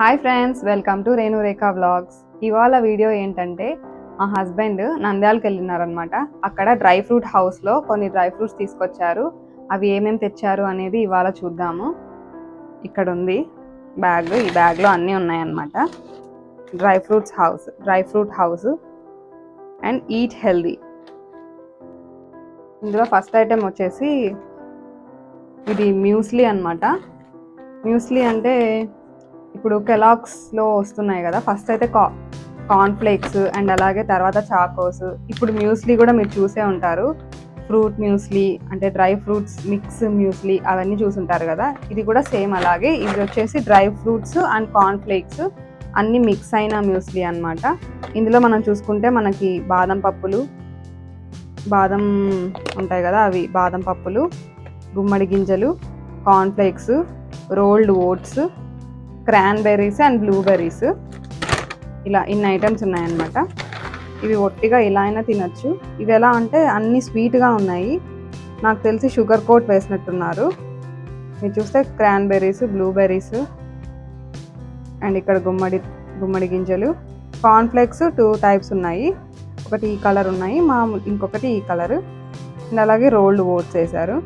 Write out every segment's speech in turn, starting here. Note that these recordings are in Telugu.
Hi friends welcome to Renurekha vlogs ఇవాళ వీడియో ఏంటంటే మా హస్బెండ్ నంద్యాలకు వెళ్ళినారనమాట అక్కడ డ్రై ఫ్రూట్ హౌస్లో కొన్ని డ్రై ఫ్రూట్స్ తీసుకొచ్చారు. అవి ఏమేమి తెచ్చారు అనేది ఇవాళ చూద్దాము. ఇక్కడ ఉంది బ్యాగ్ ఈ బ్యాగ్లో అన్నీ ఉన్నాయన్నమాట. Dry fruits house dry fruit house and eat healthy ఇందులో ఫస్ట్ ఐటెం వచ్చేసి ఇది మ్యూస్లీ అనమాట మ్యూస్లీ అంటే ఇప్పుడు కెలాక్స్లో వస్తున్నాయి కదా ఫస్ట్ అయితే కా కార్న్ఫ్లేక్స్ అండ్ అలాగే తర్వాత చాకోస్ ఇప్పుడు మ్యూస్లీ కూడా మీరు చూసే ఉంటారు. ఫ్రూట్ మ్యూస్లీ అంటే డ్రై ఫ్రూట్స్ మిక్స్ మ్యూస్లీ అవన్నీ చూసుంటారు కదా. ఇది కూడా సేమ్ అలాగే. ఇది వచ్చేసి డ్రై ఫ్రూట్స్ అండ్ కార్న్ఫ్లేక్స్ అన్ని మిక్స్ అయిన మ్యూస్లీ అన్నమాట. ఇందులో మనం చూసుకుంటే మనకి బాదం పప్పులు బాదం ఉంటాయి కదా అవి బాదం పప్పులు గుమ్మడి గింజలు cornflakes rolled oats cranberries and blueberries. ఇలా ఇన్ని ఐటమ్స్ ఉన్నాయన్నమాట. ఇవి ఒట్టిగా ఇలా అయినా తినచ్చు. ఇవి ఎలా అంటే అన్ని స్వీట్గా ఉన్నాయి. నాకు తెలిసి షుగర్ కోట్ వేసినట్టున్నారు. మీరు చూస్తే క్రాన్బెర్రీస్ బ్లూబెర్రీస్ అండ్ ఇక్కడ గుమ్మడి గుమ్మడి గింజలు. కార్న్ఫ్లెక్స్ టూ టైప్స్ ఉన్నాయి. ఒకటి ఈ కలర్ ఉన్నాయి. మామూలు ఇంకొకటి ఈ కలర్. అండ్ అలాగే రోల్డ్ ఓట్స్ వేశారు.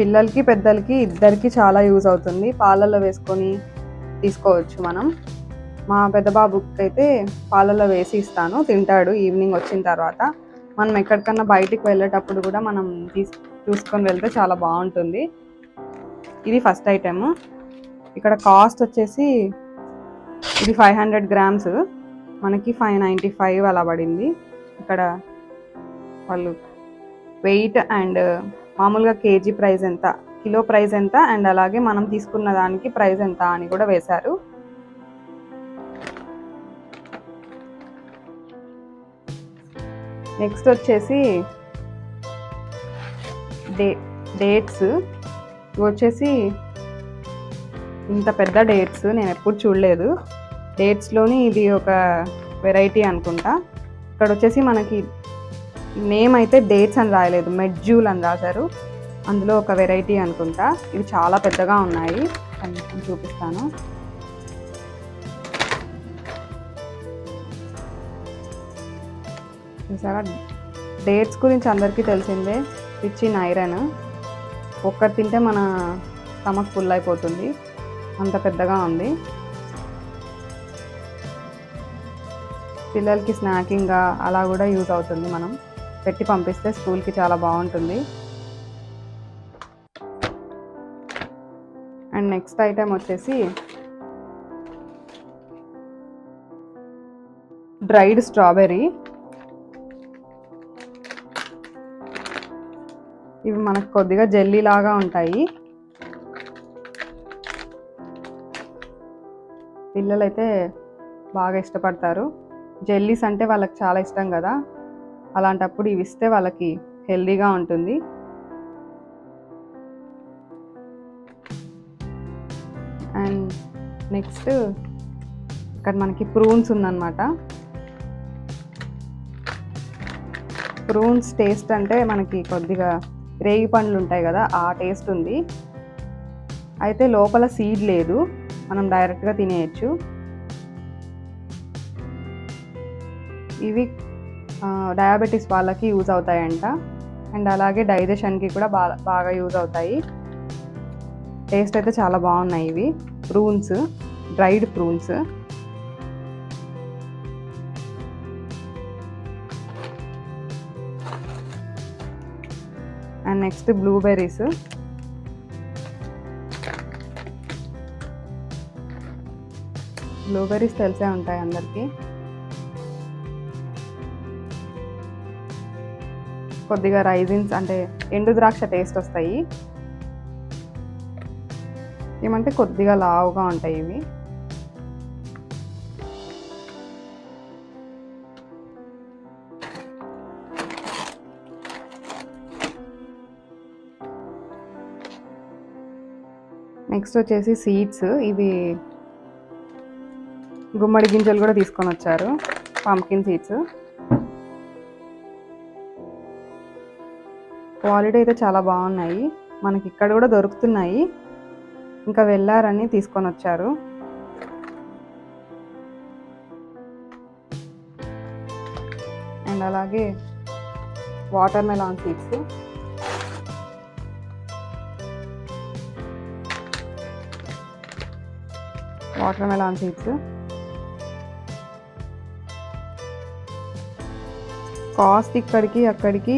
పిల్లలకి పెద్దలకి ఇద్దరికి చాలా యూజ్ అవుతుంది. పాలల్లో వేసుకొని తీసుకోవచ్చు మనం. మా పెద్ద బాబుకి అయితే పాలల్లో వేసి ఇస్తాను. తింటాడు ఈవినింగ్ వచ్చిన తర్వాత. మనం ఎక్కడికన్నా బయటికి వెళ్ళేటప్పుడు కూడా మనం తీసు చూసుకొని వెళ్తే చాలా బాగుంటుంది. ఇది ఫస్ట్ ఐటెము. ఇక్కడ కాస్ట్ వచ్చేసి ఇది ఫైవ్ హండ్రెడ్ గ్రామ్స్. మనకి ఫైవ్ నైంటీ ఫైవ్ అలా పడింది. ఇక్కడ వాళ్ళు వెయిట్ అండ్ మామూలుగా కేజీ ప్రైస్ ఎంత? కిలో ప్రైస్ ఎంత? అండ్ అలాగే మనం తీసుకున్న దానికి ప్రైస్ ఎంత అని కూడా వేశారు. నెక్స్ట్ వచ్చేసి డే డేట్స్. ఇవి వచ్చేసి ఇంత పెద్ద డేట్స్ నేను ఎప్పుడు చూడలేదు. డేట్స్లోని ఇది ఒక వెరైటీ అనుకుంటా. ఇక్కడ వచ్చేసి మనకి నేమ్ అయితే డేట్స్ అని రాయలేదు. మెడ్జూల్ అని రాశారు. అందులో ఒక వెరైటీ అనుకుంటా. ఇవి చాలా పెద్దగా ఉన్నాయి. కొంచెం చూపిస్తాను. చూసారా? డేట్స్ గురించి అందరికీ తెలిసిందే. రిచ్ ఇన్ ఐరన్ ఒక్కటి తింటే మన స్టమక్ ఫుల్ అయిపోతుంది. అంత పెద్దగా ఉంది. పిల్లలకి స్నాకింగ్గా అలా కూడా యూజ్ అవుతుంది మనం. పెట్టి పంపిస్తే స్కూల్కి చాలా బాగుంటుంది. అండ్ నెక్స్ట్ ఐటెం వచ్చేసి డ్రైడ్ స్ట్రాబెర్రీ. ఇవి మనకు కొద్దిగా జెల్లీ లాగా ఉంటాయి. పిల్లలైతే బాగా ఇష్టపడతారు. జెల్లీస్ అంటే వాళ్ళకి చాలా ఇష్టం కదా. అలాంటప్పుడు ఇవి ఇస్తే వాళ్ళకి హెల్దీగా ఉంటుంది. అండ్ నెక్స్ట్ ఇక్కడ మనకి ప్రూన్స్ ఉందన్నమాట. ప్రూన్స్ టేస్ట్ అంటే మనకి కొద్దిగా రేగి పండ్లు ఉంటాయి కదా ఆ టేస్ట్ ఉంది. అయితే లోపల సీడ్ లేదు మనం డైరెక్ట్గా తినేయచ్చు. ఇవి డయాబెటీస్ వాళ్ళకి యూజ్ అవుతాయంట. అండ్ అలాగే డైజెషన్కి కూడా బాగా బాగా యూజ్ అవుతాయి. టేస్ట్ అయితే చాలా బాగున్నాయి ఇవి. Prunes dried prunes and next blueberries blueberries తెలిసే ఉంటాయి అందరికీ. కొద్దిగా రైజిన్స్ అంటే ఎండు ద్రాక్ష టేస్ట్ వస్తాయి. ఏమంటే కొద్దిగా లావుగా ఉంటాయి ఇవి. నెక్స్ట్ వచ్చేసి సీడ్స్ ఇవి గుమ్మడి గింజలు కూడా తీసుకొని వచ్చారు. పంకిన్ సీడ్స్ క్వాలిటీ అయితే చాలా బాగున్నాయి. మనకి ఇక్కడ కూడా దొరుకుతున్నాయి. ఇంకా వెళ్ళారని తీసుకొని వచ్చారు. అండ్ అలాగే watermelon seeds. Watermelon seeds. Cost ఇక్కడికి అక్కడికి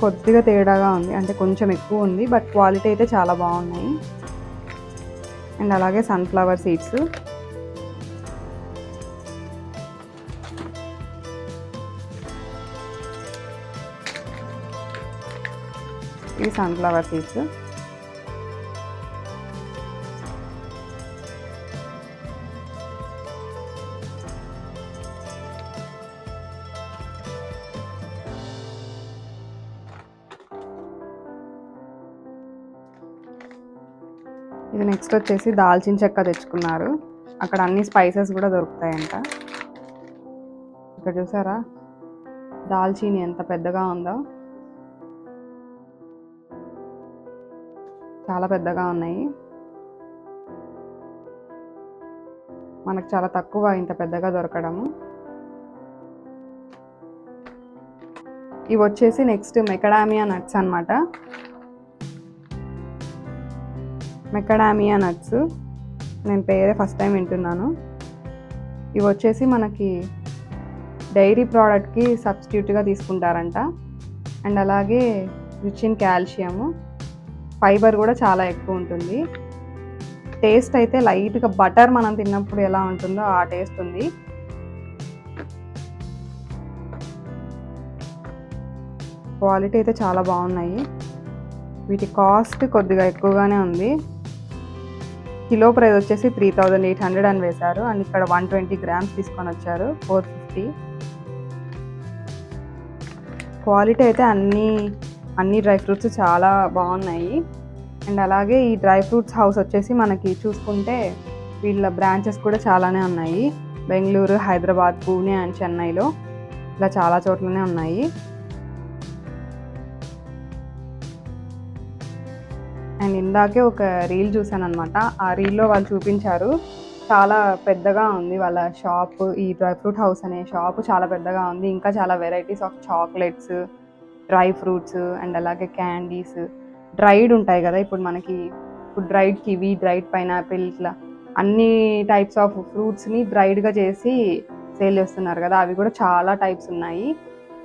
కొద్దిగా తేడాగా ఉంది. అంటే కొంచెం ఎక్కువ ఉంది బట్ క్వాలిటీ అయితే చాలా బాగున్నాయి. అండ్ అలాగే సన్ఫ్లవర్ సీడ్స్. ఈ సన్ఫ్లవర్ సీడ్స్. ఇది నెక్స్ట్ వచ్చేసి దాల్చిన చెక్క తెచ్చుకున్నారు. అక్కడ అన్ని స్పైసెస్ కూడా దొరుకుతాయంట. ఇక్కడ చూసారా? దాల్చీని ఎంత పెద్దగా ఉందో. చాలా పెద్దగా ఉన్నాయి. మనకు చాలా తక్కువ ఇంత పెద్దగా దొరకడము. ఇవి వచ్చేసి నెక్స్ట్ మెకడామియా నట్స్ అన్నమాట. మెకడామియా నట్స్ నేను పేరే ఫస్ట్ టైం వింటున్నాను. ఇవి వచ్చేసి మనకి డైరీ ప్రోడక్ట్కి సబ్స్టిట్యూట్గా తీసుకుంటారంట. అండ్ అలాగే రిచ్ ఇన్ కాల్షియము ఫైబర్ కూడా చాలా ఎక్కువ ఉంటుంది. టేస్ట్ అయితే లైట్గా బటర్ మనం తిన్నప్పుడు ఎలా ఉంటుందో ఆ టేస్ట్ ఉంది. క్వాలిటీ అయితే చాలా బాగున్నాయి. వీటి కాస్ట్ కొద్దిగా ఎక్కువగానే ఉంది. కిలో ప్రైస్ వచ్చేసి త్రీ థౌజండ్ ఎయిట్ హండ్రెడ్ అని వేశారు. అండ్ ఇక్కడ వన్ ట్వంటీ గ్రామ్స్ తీసుకొని వచ్చారు. Four fifty. క్వాలిటీ అయితే అన్ని అన్ని డ్రై ఫ్రూట్స్ చాలా బాగున్నాయి. అండ్ అలాగే ఈ డ్రై ఫ్రూట్స్ హౌస్ వచ్చేసి మనకి చూసుకుంటే వీళ్ళ బ్రాంచెస్ కూడా చాలానే ఉన్నాయి. బెంగళూరు హైదరాబాద్ పూణే అండ్ చెన్నైలో ఇలా చాలా చోట్లనే ఉన్నాయి. అండ్ ఇందాకే ఒక రీల్ చూశాను అనమాట ఆ రీల్లో వాళ్ళు చూపించారు. చాలా పెద్దగా ఉంది వాళ్ళ షాప్ ఈ డ్రై ఫ్రూట్ హౌస్ అనే షాప్ చాలా పెద్దగా ఉంది. ఇంకా చాలా varieties of chocolates dry fruits and అలాగే క్యాండీస్. డ్రైడ్ ఉంటాయి కదా ఇప్పుడు మనకి. ఇప్పుడు డ్రైడ్ కివీ డ్రైడ్ పైనాపిల్ ఇట్లా అన్ని టైప్స్ ఆఫ్ ఫ్రూట్స్ని డ్రైడ్గా చేసి సేల్ చేస్తున్నారు కదా. అవి కూడా చాలా టైప్స్ ఉన్నాయి.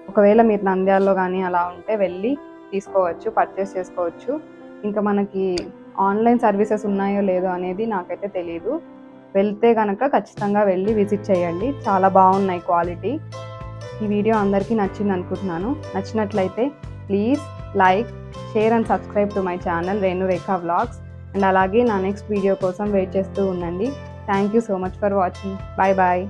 ఒకవేళ మీరు నంద్యాలలో కానీ అలా ఉంటే వెళ్ళి తీసుకోవచ్చు పర్చేస్ చేసుకోవచ్చు. ఇంకా మనకి ఆన్లైన్ సర్వీసెస్ ఉన్నాయో లేదో అనేది నాకైతే తెలియదు వెళ్తే కనుక ఖచ్చితంగా వెళ్ళి విజిట్ చేయండి. చాలా బాగున్నాయి క్వాలిటీ. ఈ వీడియో అందరికీ నచ్చింది అనుకుంటున్నాను. నచ్చినట్లయితే please like share and subscribe to my channel Renurekha vlogs. And అలాగే నా నెక్స్ట్ వీడియో కోసం వెయిట్ చేస్తూ ఉండండి. Thank you so much for watching. Bye bye.